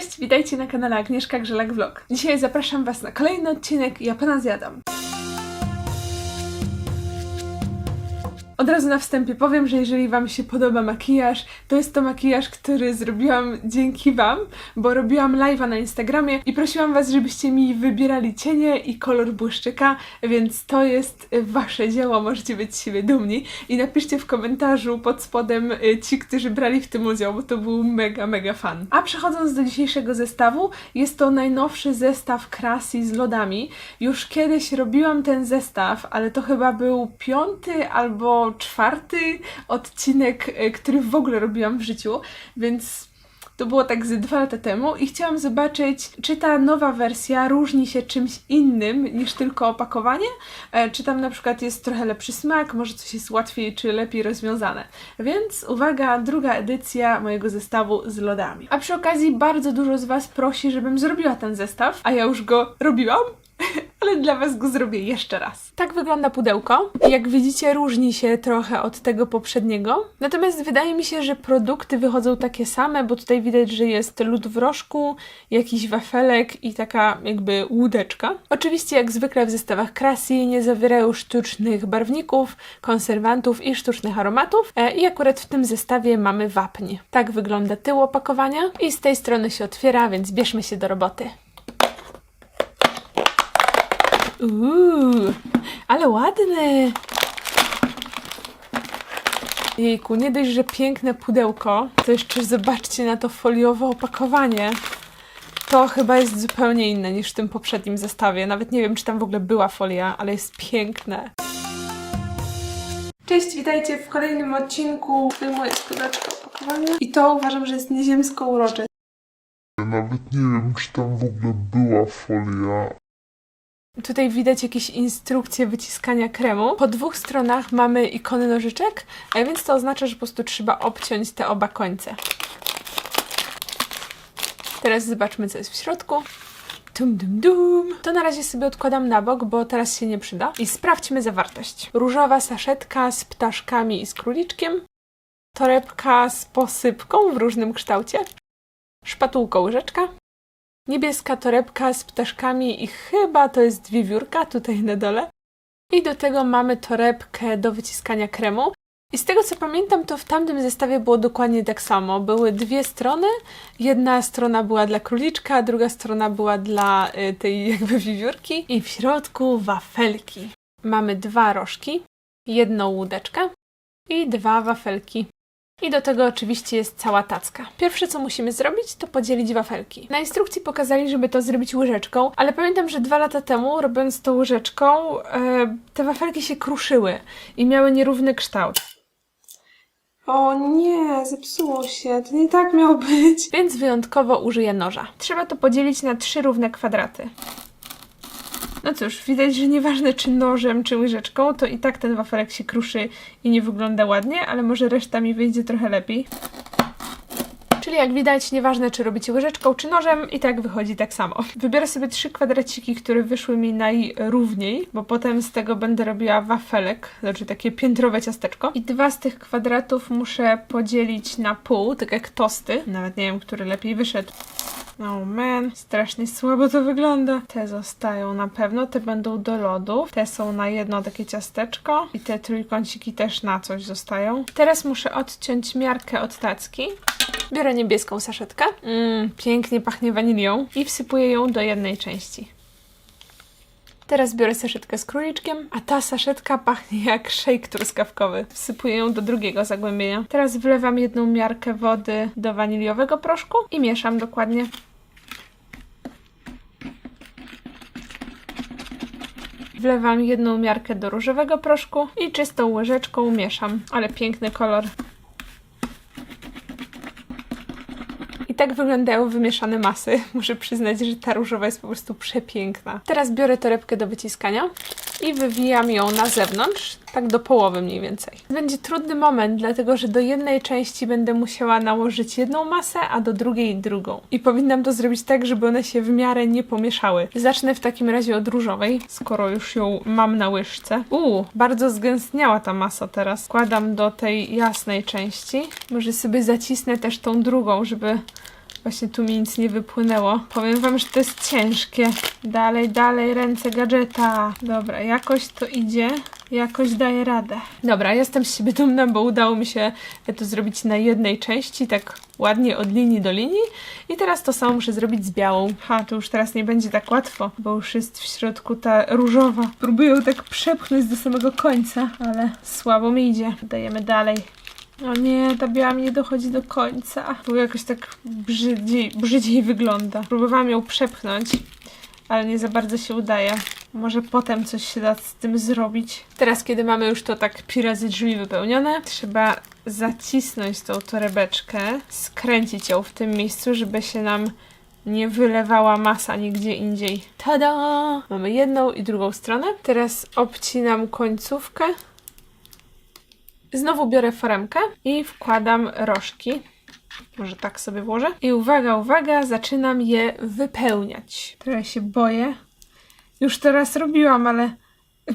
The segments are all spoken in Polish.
Cześć, witajcie na kanale Agnieszka Grzelak Vlog. Dzisiaj zapraszam Was na kolejny odcinek Ja Zjadam. Od razu na wstępie powiem, że jeżeli Wam się podoba makijaż, to jest to makijaż, który zrobiłam dzięki Wam, bo robiłam live'a na Instagramie i prosiłam Was, żebyście mi wybierali cienie i kolor błyszczyka, więc to jest Wasze dzieło, możecie być z siebie dumni i napiszcie w komentarzu pod spodem y, ci, którzy brali w tym udział, bo to był mega, mega fan. A przechodząc do dzisiejszego zestawu, jest to najnowszy zestaw Krasi z lodami. Już kiedyś robiłam ten zestaw, ale to chyba był piąty albo czwarty odcinek, y, który w ogóle robiłam w życiu, więc to było tak z dwa lata temu i chciałam zobaczyć, czy ta nowa wersja różni się czymś innym niż tylko opakowanie, e, czy tam na przykład jest trochę lepszy smak, może coś jest łatwiej czy lepiej rozwiązane. Więc uwaga, druga edycja mojego zestawu z lodami. A przy okazji bardzo dużo z Was prosi, żebym zrobiła ten zestaw, a ja już go robiłam. Ale dla Was go zrobię jeszcze raz. Tak wygląda pudełko. Jak widzicie, różni się trochę od tego poprzedniego. Natomiast wydaje mi się, że produkty wychodzą takie same, bo tutaj widać, że jest lód w rożku, jakiś wafelek i taka jakby łódeczka. Oczywiście, jak zwykle w zestawach Krasi, nie zawierają sztucznych barwników, konserwantów i sztucznych aromatów. E, I akurat w tym zestawie mamy wapń. Tak wygląda tył opakowania i z tej strony się otwiera, więc bierzmy się do roboty. Uuu, ale ładny. Jejku, nie dość, że piękne pudełko, to jeszcze zobaczcie na to foliowe opakowanie. To chyba jest zupełnie inne niż w tym poprzednim zestawie. Nawet nie wiem, czy tam w ogóle była folia, ale jest piękne. Cześć, witajcie w kolejnym odcinku. Z pudełeczka opakowania. I to uważam, że jest nieziemsko urocze. Nawet nie wiem, czy tam w ogóle była folia. Tutaj widać jakieś instrukcje wyciskania kremu. Po dwóch stronach mamy ikony nożyczek, a więc to oznacza, że po prostu trzeba obciąć te oba końce. Teraz zobaczmy, co jest w środku. Dum, dum, dum. To na razie sobie odkładam na bok, bo teraz się nie przyda. I sprawdźmy zawartość. Różowa saszetka z ptaszkami i z króliczkiem. Torebka z posypką w różnym kształcie. Szpatułka łyżeczka. Niebieska torebka z ptaszkami i chyba to jest wiewiórka tutaj na dole. I do tego mamy torebkę do wyciskania kremu. I z tego co pamiętam, to w tamtym zestawie było dokładnie tak samo. Były dwie strony. Jedna strona była dla króliczka, druga strona była dla y, tej jakby wiewiórki. I w środku wafelki. Mamy dwa rożki, jedną łódeczkę i dwa wafelki. I do tego oczywiście jest cała tacka. Pierwsze co musimy zrobić, to podzielić wafelki. Na instrukcji pokazali, żeby to zrobić łyżeczką, ale pamiętam, że dwa lata temu, robiąc to łyżeczką, e, te wafelki się kruszyły i miały nierówny kształt. O nie, zepsuło się. To nie tak miało być. Więc wyjątkowo użyję noża. Trzeba to podzielić na trzy równe kwadraty. No cóż, widać, że nieważne czy nożem, czy łyżeczką, to i tak ten wafelek się kruszy i nie wygląda ładnie, ale może reszta mi wyjdzie trochę lepiej. Czyli jak widać, nieważne czy robicie łyżeczką, czy nożem, i tak wychodzi tak samo. Wybiorę sobie trzy kwadraciki, które wyszły mi najrówniej, bo potem z tego będę robiła wafelek, znaczy takie piętrowe ciasteczko. I dwa z tych kwadratów muszę podzielić na pół, tak jak tosty. Nawet nie wiem, który lepiej wyszedł. Oh man, strasznie słabo to wygląda. Te zostają na pewno, te będą do lodów. Te są na jedno takie ciasteczko i te trójkąciki też na coś zostają. Teraz muszę odciąć miarkę od tacki. Biorę niebieską saszetkę. Mmm, pięknie pachnie wanilią i wsypuję ją do jednej części. Teraz biorę saszetkę z króliczkiem, a ta saszetka pachnie jak szejk truskawkowy. Wsypuję ją do drugiego zagłębienia. Teraz wlewam jedną miarkę wody do waniliowego proszku i mieszam dokładnie. Wlewam jedną miarkę do różowego proszku i czystą łyżeczką mieszam. Ale piękny kolor. I tak wyglądają wymieszane masy. Muszę przyznać, że ta różowa jest po prostu przepiękna. Teraz biorę torebkę do wyciskania i wywijam ją na zewnątrz, tak do połowy mniej więcej. Będzie trudny moment, dlatego że do jednej części będę musiała nałożyć jedną masę, a do drugiej drugą. I powinnam to zrobić tak, żeby one się w miarę nie pomieszały. Zacznę w takim razie od różowej, skoro już ją mam na łyżce. Uuu, bardzo zgęstniała ta masa teraz. Wkładam do tej jasnej części. Może sobie zacisnę też tą drugą, żeby Właśnie tu mi nic nie wypłynęło. Powiem wam, że to jest ciężkie. Dalej, dalej, ręce gadżeta. Dobra, jakoś to idzie. Jakoś daje radę. Dobra, jestem z siebie dumna, bo udało mi się to zrobić na jednej części, tak ładnie od linii do linii. I teraz to samo muszę zrobić z białą. Ha, to już teraz nie będzie tak łatwo, bo już jest w środku ta różowa. Próbuję ją tak przepchnąć do samego końca, ale słabo mi idzie. Dajemy dalej. O nie, ta biała nie dochodzi do końca. Tu jakoś tak brzydziej, brzydziej wygląda. Próbowałam ją przepchnąć, ale nie za bardzo się udaje. Może potem coś się da z tym zrobić. Teraz, kiedy mamy już to tak pi razy drzwi wypełnione, trzeba zacisnąć tą torebeczkę, skręcić ją w tym miejscu, żeby się nam nie wylewała masa nigdzie indziej. Tada! Mamy jedną i drugą stronę. Teraz obcinam końcówkę. Znowu biorę foremkę i wkładam rożki. Może tak sobie włożę. I uwaga, uwaga, zaczynam je wypełniać. Trochę się boję. Już teraz robiłam, ale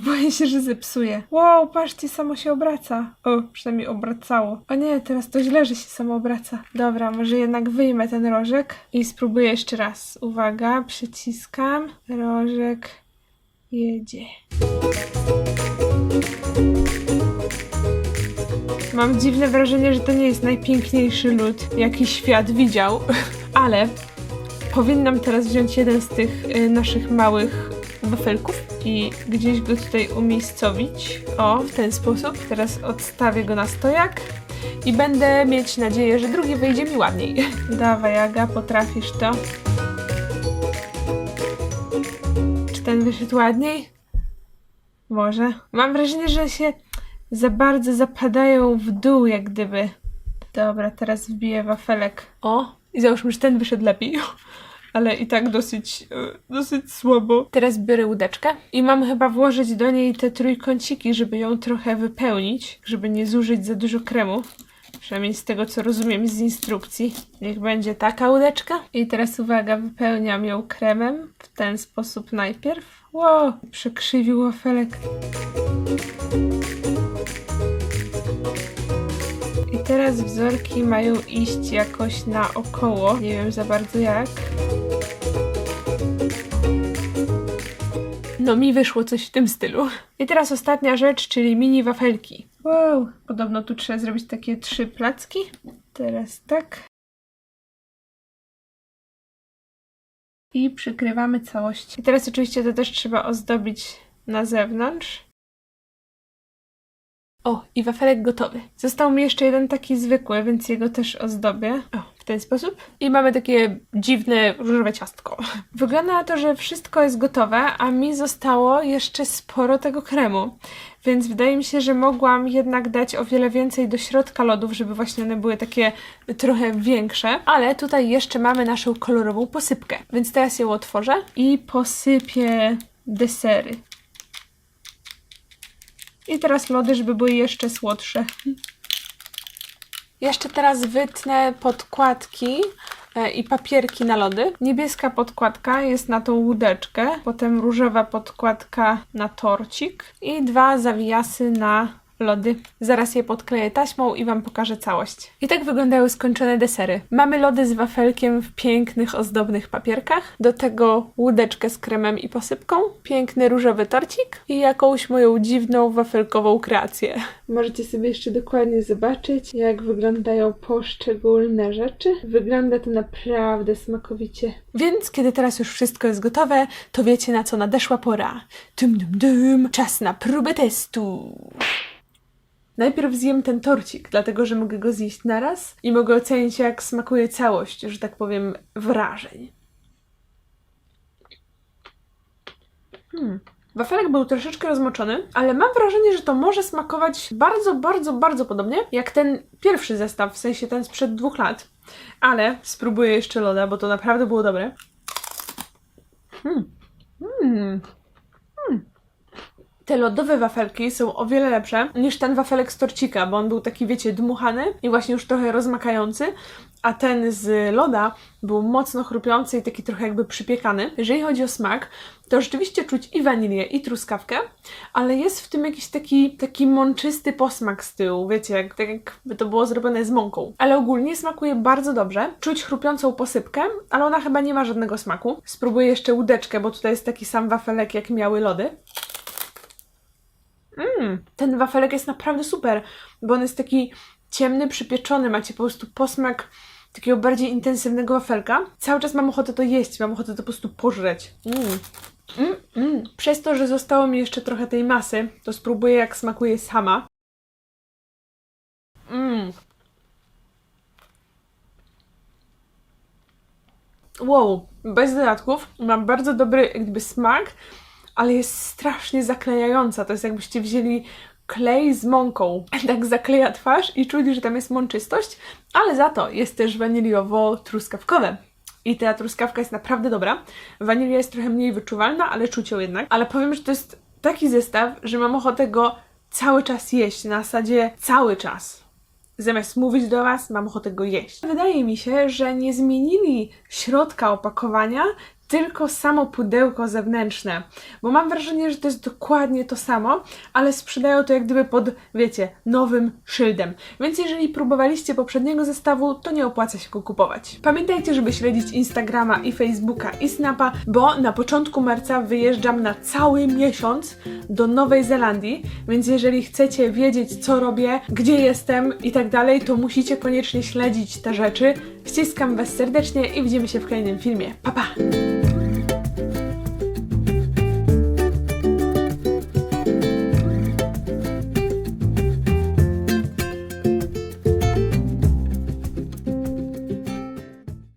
boję się, że zepsuję. Wow, patrzcie, samo się obraca. O, przynajmniej obracało. O nie, teraz to źle, że się samo obraca. Dobra, może jednak wyjmę ten rożek i spróbuję jeszcze raz. Uwaga, przyciskam. Rożek jedzie. Mam dziwne wrażenie, że to nie jest najpiękniejszy lód, jaki świat widział, ale powinnam teraz wziąć jeden z tych y, naszych małych wafelków i gdzieś go tutaj umiejscowić. O, w ten sposób. Teraz odstawię go na stojak i będę mieć nadzieję, że drugi wyjdzie mi ładniej. Dawaj, Aga, potrafisz to. Czy ten wyszedł ładniej? Może. Mam wrażenie, że się za bardzo zapadają w dół, jak gdyby. Dobra, teraz wbiję wafelek. O, i załóżmy, że ten wyszedł lepiej. Ale i tak dosyć, e, dosyć słabo. Teraz biorę łódeczkę i mam chyba włożyć do niej te trójkąciki, żeby ją trochę wypełnić, żeby nie zużyć za dużo kremu. Przynajmniej z tego, co rozumiem z instrukcji. Niech będzie taka łódeczka. I teraz uwaga, wypełniam ją kremem w ten sposób najpierw. Wow, przekrzywił wafelek. Teraz wzorki mają iść jakoś naokoło. Nie wiem za bardzo jak. No mi wyszło coś w tym stylu. I teraz ostatnia rzecz, czyli mini wafelki. Wow, podobno tu trzeba zrobić takie trzy placki. Teraz tak. I przykrywamy całość. I teraz oczywiście to też trzeba ozdobić na zewnątrz. O, i wafelek gotowy. Został mi jeszcze jeden taki zwykły, więc jego też ozdobię. O, w ten sposób. I mamy takie dziwne, różowe ciastko. Wygląda na to, że wszystko jest gotowe, a mi zostało jeszcze sporo tego kremu. Więc wydaje mi się, że mogłam jednak dać o wiele więcej do środka lodów, żeby właśnie one były takie trochę większe. Ale tutaj jeszcze mamy naszą kolorową posypkę. Więc teraz ją otworzę i posypię desery. I teraz lody, żeby były jeszcze słodsze. Jeszcze teraz wytnę podkładki e, i papierki na lody. Niebieska podkładka jest na tą łódeczkę, potem różowa podkładka na torcik i dwa zawijasy na lody. Zaraz je podkleję taśmą i Wam pokażę całość. I tak wyglądają skończone desery. Mamy lody z wafelkiem w pięknych, ozdobnych papierkach, do tego łódeczkę z kremem i posypką, piękny różowy torcik i jakąś moją dziwną wafelkową kreację. Możecie sobie jeszcze dokładnie zobaczyć, jak wyglądają poszczególne rzeczy. Wygląda to naprawdę smakowicie. Więc kiedy teraz już wszystko jest gotowe, to wiecie na co nadeszła pora. Dum dum dum, czas na próbę testu. Najpierw zjem ten torcik, dlatego że mogę go zjeść naraz i mogę ocenić, jak smakuje całość, że tak powiem, wrażeń. Hmm. Wafelek był troszeczkę rozmoczony, ale mam wrażenie, że to może smakować bardzo, bardzo, bardzo podobnie jak ten pierwszy zestaw, w sensie ten sprzed dwóch lat. Ale spróbuję jeszcze loda, bo to naprawdę było dobre. Hmm. Hmm. Te lodowe wafelki są o wiele lepsze niż ten wafelek z torcika, bo on był taki, wiecie, dmuchany i właśnie już trochę rozmakający, a ten z loda był mocno chrupiący i taki trochę jakby przypiekany. Jeżeli chodzi o smak, to rzeczywiście czuć i wanilię, i truskawkę, ale jest w tym jakiś taki, taki mączysty posmak z tyłu, wiecie, jak, tak jakby to było zrobione z mąką. Ale ogólnie smakuje bardzo dobrze. Czuć chrupiącą posypkę, ale ona chyba nie ma żadnego smaku. Spróbuję jeszcze łódeczkę, bo tutaj jest taki sam wafelek, jak miały lody. Mmm, ten wafelek jest naprawdę super, bo on jest taki ciemny, przypieczony, macie po prostu posmak takiego bardziej intensywnego wafelka. Cały czas mam ochotę to jeść, mam ochotę to po prostu pożreć. Mm. Mm, mm. Przez to, że zostało mi jeszcze trochę tej masy, to spróbuję jak smakuje sama. Mm. Wow, bez dodatków. Ma bardzo dobry jak gdyby smak, ale jest strasznie zaklejająca. To jest jakbyście wzięli klej z mąką. Tak zakleja twarz i czuć, że tam jest mączystość, ale za to jest też waniliowo-truskawkowe. I ta truskawka jest naprawdę dobra. Wanilia jest trochę mniej wyczuwalna, ale czuć ją jednak. Ale powiem, że to jest taki zestaw, że mam ochotę go cały czas jeść. Na zasadzie cały czas. Zamiast mówić do Was, mam ochotę go jeść. Wydaje mi się, że nie zmienili środka opakowania, tylko samo pudełko zewnętrzne. Bo mam wrażenie, że to jest dokładnie to samo, ale sprzedają to jak gdyby pod, wiecie, nowym szyldem. Więc jeżeli próbowaliście poprzedniego zestawu, to nie opłaca się go kupować. Pamiętajcie, żeby śledzić Instagrama i Facebooka i Snapa, bo na początku marca wyjeżdżam na cały miesiąc do Nowej Zelandii, więc jeżeli chcecie wiedzieć, co robię, gdzie jestem i tak dalej, to musicie koniecznie śledzić te rzeczy. Ściskam Was serdecznie i widzimy się w kolejnym filmie. Pa, pa!